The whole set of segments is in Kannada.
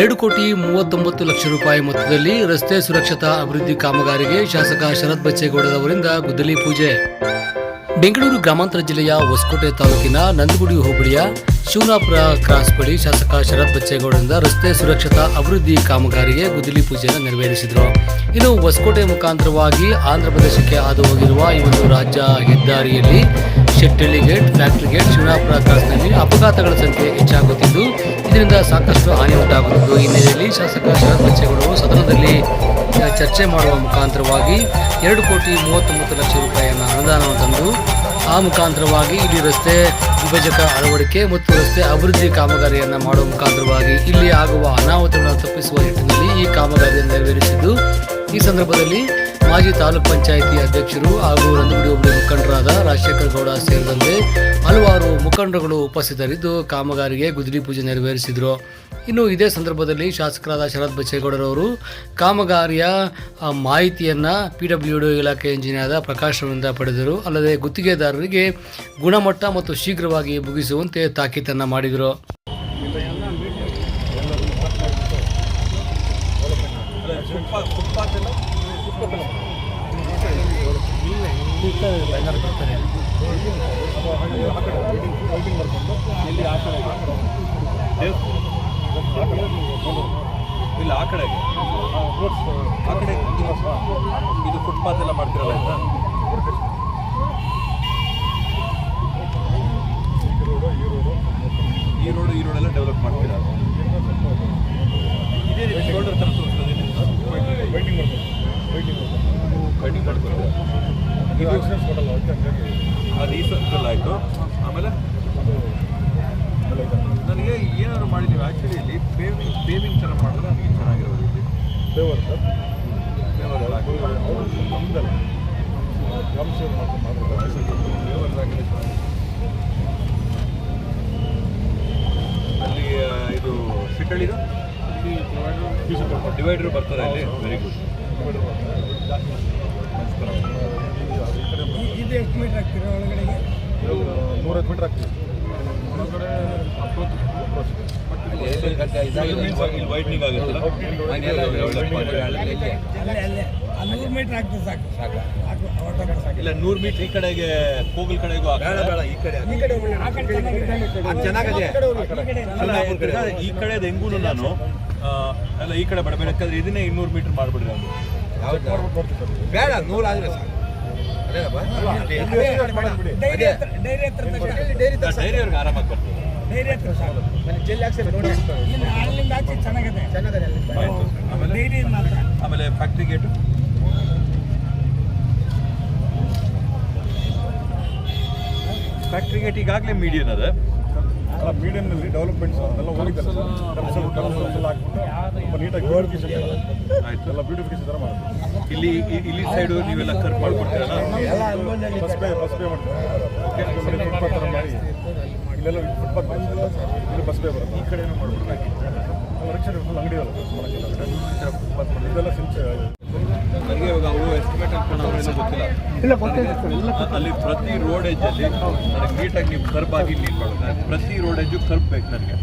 ಎರಡು ಕೋಟಿ ಮೂವತ್ತೊಂಬತ್ತು ಲಕ್ಷ ರೂಪಾಯಿ ಮೊತ್ತದಲ್ಲಿ ರಸ್ತೆ ಸುರಕ್ಷತಾ ಅಭಿವೃದ್ಧಿ ಕಾಮಗಾರಿಗೆ ಶಾಸಕ ಶರತ್ ಬಚ್ಚೇಗೌಡರವರಿಂದ ಗುದ್ದಲಿ ಪೂಜೆ. ಬೆಂಗಳೂರು ಗ್ರಾಮಾಂತರ ಜಿಲ್ಲೆಯ ಹೊಸಕೋಟೆ ತಾಲೂಕಿನ ನಂದಗುಡಿ ಹೋಬಳಿಯ ಶಿವನಾಪುರ ಕ್ರಾಸ್ ಬಳಿ ಶಾಸಕ ಶರತ್ ಬಚ್ಚೇಗೌಡರಿಂದ ರಸ್ತೆ ಸುರಕ್ಷತಾ ಅಭಿವೃದ್ಧಿ ಕಾಮಗಾರಿಗೆ ಗುದ್ದಲಿ ಪೂಜೆಯನ್ನು ನೆರವೇರಿಸಿದರು. ಇನ್ನು ಹೊಸಕೋಟೆ ಮುಖಾಂತರವಾಗಿ ಆಂಧ್ರ ಪ್ರದೇಶಕ್ಕೆ ಹಾದು ಹೋಗಿರುವ ಈ ಒಂದು ರಾಜ್ಯ ಹೆದ್ದಾರಿಯಲ್ಲಿ Shettalli gate factory gate Shivanapura ಕ್ರಾಸ್ನಲ್ಲಿ ಅಪಘಾತಗಳ ಸಂಖ್ಯೆ ಹೆಚ್ಚಾಗುತ್ತಿದ್ದು, ಇದರಿಂದ ಸಾಕಷ್ಟು ಹಾನಿ ಉಂಟಾಗುತ್ತಿದ್ದು. ಹಿನ್ನೆಲೆಯಲ್ಲಿ ಶಾಸಕ ಶರತ್ ಬಚ್ಚೇಗೌಡರು ಸದನದಲ್ಲಿ ಚರ್ಚೆ ಮಾಡುವ ಮುಖಾಂತರವಾಗಿ ಎರಡು ಕೋಟಿ ಮೂವತ್ತೊಂಬತ್ತು ಲಕ್ಷ ರೂಪಾಯಿಯನ್ನು ಅನುದಾನವನ್ನು ತಂದು, ಆ ಮುಖಾಂತರವಾಗಿ ಇಲ್ಲಿ ರಸ್ತೆ ವಿಭಜಕ ಅಳವಡಿಕೆ ಮತ್ತು ರಸ್ತೆ ಅಭಿವೃದ್ಧಿ ಕಾಮಗಾರಿಯನ್ನು ಮಾಡುವ ಮುಖಾಂತರವಾಗಿ ಇಲ್ಲಿ ಆಗುವ ಅನಾಹುತಗಳನ್ನು ತಪ್ಪಿಸುವ ನಿಟ್ಟಿನಲ್ಲಿ ಈ ಕಾಮಗಾರಿಯನ್ನು ನೆರವೇರಿಸಿದ್ದು. ಈ ಸಂದರ್ಭದಲ್ಲಿ ಮಾಜಿ ತಾಲೂಕ್ ಪಂಚಾಯಿತಿ ಅಧ್ಯಕ್ಷರು ಹಾಗೂ ನಂದಗುಡಿ ಹೋಬಳಿ ಮುಖಂಡರಾದ ರಾಜಶೇಖರ್ ಗೌಡ ಸೇರಿದಂತೆ ಹಲವಾರು ಮುಖಂಡರುಗಳು ಉಪಸ್ಥಿತರಿದ್ದು ಕಾಮಗಾರಿಗೆ ಗುದ್ರಿ ಪೂಜೆ ನೆರವೇರಿಸಿದರು. ಇನ್ನು ಇದೇ ಸಂದರ್ಭದಲ್ಲಿ ಶಾಸಕರಾದ ಶರತ್ ಬಚ್ಚೇಗೌಡರವರು ಕಾಮಗಾರಿಯ ಮಾಹಿತಿಯನ್ನು ಪಿ ಡಬ್ಲ್ಯೂ ಡಿ ಇಲಾಖೆ ಇಂಜಿನಿಯರ್ ಪ್ರಕಾಶನದಿಂದ ಪಡೆದರು. ಅಲ್ಲದೆ ಗುತ್ತಿಗೆದಾರರಿಗೆ ಗುಣಮಟ್ಟ ಮತ್ತು ಶೀಘ್ರವಾಗಿ ಮುಗಿಸುವಂತೆ ತಾಕೀತನ್ನು ಮಾಡಿದರು. ಇಲ್ಲ ಆ ಕಡೆಗೆ. ಆ ಕಡೆ ಇದು ಫುಟ್ಪಾತ್ ಎಲ್ಲ ಮಾಡ್ತಿರಲ್ಲ ಆಯ್ತಾ ಈ ರೋಡ್ ಈ ರೋಡ್ ಎಲ್ಲ ಡೆವಲಪ್ ಮಾಡ್ತೀರಾ ಇದೇ ರೀತಿ ಶೋಲ್ಡರ್ ಥರ ತೋರಿಸ್ತದೆ ಕಟಿಂಗ್ ಮಾಡ್ತಾರೆ ಅದು ಈ ಸರ್ಕಲ್ ಆಯಿತು ಆಮೇಲೆ? ನನಗೆ ಏನಾದ್ರು ಮಾಡಿದ್ದೀವಿ ಆ್ಯಕ್ಚುಲಿ ಇಲ್ಲಿ ಪೇವಿಂಗ್ ಪೇವಿಂಗ್ ಥರ ಮಾಡಿದ್ರೆ ನನಗೆ ಚೆನ್ನಾಗಿರೋದು ಇಲ್ಲಿ. ಪೇವರ್ ಹಾಕಿ ಪೇವರ್ ಹಾಕಿದ್ರೆ ಚೆನ್ನಾಗಿದೆ. ಅಲ್ಲಿ ಆ, ಇದು ಸಿಟ್ಟಳಿದು ಡಿವೈಡರ್ ಬರ್ತಾರೆ ಅಲ್ಲಿ ವೆರಿ ಗುಡ್ ಇದು ಎಷ್ಟು ಮೀಟರ್ ಆಗ್ತೀರಾ ಒಳಗಡೆಗೆ? ನೂರೈದು ಮೀಟರ್ ಆಗ್ತೀವಿ. ಒಳಗಡೆ ಇಲ್ಲಿ ವೈಟ್ನಿಂಗ್ ಆಗುತ್ತಲ್ಲ ಅಲ್ಲೇ ಅಲ್ಲೇ. ಆ ನೂರು ಮೀಟರ್ ಆಗ್ತದೆ ಸಾಕು. ಇಲ್ಲ ನೂರು ಮೀಟರ್ ಈ ಕಡೆಗೆ ಕೂಗಲ್ ಕಡೆಗೂ ಬೇಡ ಬೇಡ ಈ ಕಡೆ ಈ ಕಡೆ ಚೆನ್ನಾಗಿದೆ. ಆ ಕಡೆ ಹೋಗಿ, ಈ ಕಡೆ. ಇಲ್ಲ. ಅಲ್ಲ, ಈ ಕಡೆ ಹೆಂಗೂ ನಾನು ಅಲ್ಲ ಈ ಕಡೆ ಬಡಬೇಕಾದ್ರೆ ಇದನ್ನೇ ಇನ್ನೂರು ಮೀಟರ್ ಮಾಡ್ಬಿಡ್ರಿ ಬೇಡ ಸಾಕು. ಡೈರಿ ಅವ್ರಿಗೆ ಆರಾಮಾಗಿ ಬರ್ತದೆ ಡೈರಿ ಹತ್ರ ಸಾಕು. ಇನ್ನು ಅಲ್ಲಿಂದ ಆಚೆ ಚೆನ್ನಾಗಿದೆ. ಆಮೇಲೆ? ಡೈರಿ ಮಾತ್ರ. ಆಮೇಲೆ ಫ್ಯಾಕ್ಟ್ರಿ ಗೇಟು ಫ್ಯಾಕ್ಟ್ರಿ ಗೇಟ್ ಈಗಾಗಲೇ ಮೀಡಿಯನ್ ಅದ. ಮೀಡಿಯಂನಲ್ಲಿ ಡೆವಲಪ್ಮೆಂಟ್ಸ್ ಎಲ್ಲ ಹೋಗಿದ್ದಾರೆ ತುಂಬ ನೀಟಾಗಿ ಬ್ಯೂಟಿಫಿಕೇಶನ್ ಆಯ್ತು. ಎಲ್ಲ ಬ್ಯೂಟಿಫಿಕೇಶನ್ ಥರ ಮಾಡ್ತೀವಿ. ಇಲ್ಲಿ ಇಲ್ಲಿ ಸೈಡು ನೀವೆಲ್ಲ ಕರ್ ಮಾಡ್ಕೊಡ್ತೀರಲ್ಲ? ಫಸ್ಟ್ ಪೇ ಫಸ್ಟ್ ಪೇ ಮಾಡ್ತೀವಿ. ಫುಟ್ಪಾತ್ ಥರ ಮಾಡಿ. ಇಲ್ಲೆಲ್ಲ ಫುಟ್ಪಾತ್ ಇಲ್ಲಿ ಬಸ್ ಪೇ ಬರುತ್ತೆ. ಈ ಕಡೆನೂ ಮಾಡ್ಬಿಡ್ಬೇಕು ಎಲ್ಲ ರಿಕ್ಷಾ ಫುಲ್ ಅಂಗಡಿ ಅಲ್ಲ ಫುಟ್ಪಾತ್ ಮಾಡಿ ಇದೆಲ್ಲ ಸಿಂಚೆ. ನನಗೆ ಇವಾಗ ಅವು ಎಸ್ಟಿಮೇಟ್ ಏನೋ ಗೊತ್ತಿಲ್ಲ. ಅಲ್ಲಿ ಪ್ರತಿ ರೋಡ್ ಎಜ್ಜಲ್ಲಿ ನನಗೆ ನೀಟಾಗಿ ನೀವು ಕರ್ಬ್ ಆಗಿ ನೀಟ್ ಮಾಡೋದು ಪ್ರತಿ ರೋಡ್ ಎಜ್ಜು ಕರ್ಬ್ ಬೇಕು ನನಗೆ.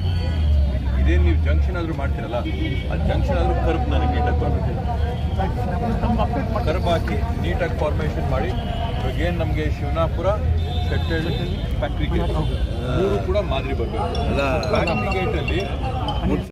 ಇದೇನು ನೀವು ಜಂಕ್ಷನ್ ಆದರೂ ಮಾಡ್ತೀರಲ್ಲ ಆ ಜಂಕ್ಷನ್ ಆದರೂ ಕರ್ಬ್ ನನಗೆ ನೀಟಾಗಿ ಬರಬೇಕು ಕರ್ಬ್ ಹಾಕಿ ನೀಟಾಗಿ ಫಾರ್ಮೇಷನ್ ಮಾಡಿ ಇವಾಗೇನು ನಮಗೆ ಶಿವನಾಪುರ ಫ್ಯಾಕ್ಟ್ರಿ ಗೇಟ್ ಕೂಡ ಮಾದರಿ ಬರಬೇಕು. ಫ್ಯಾಕ್ಟ್ರಿ ಗೇಟಲ್ಲಿ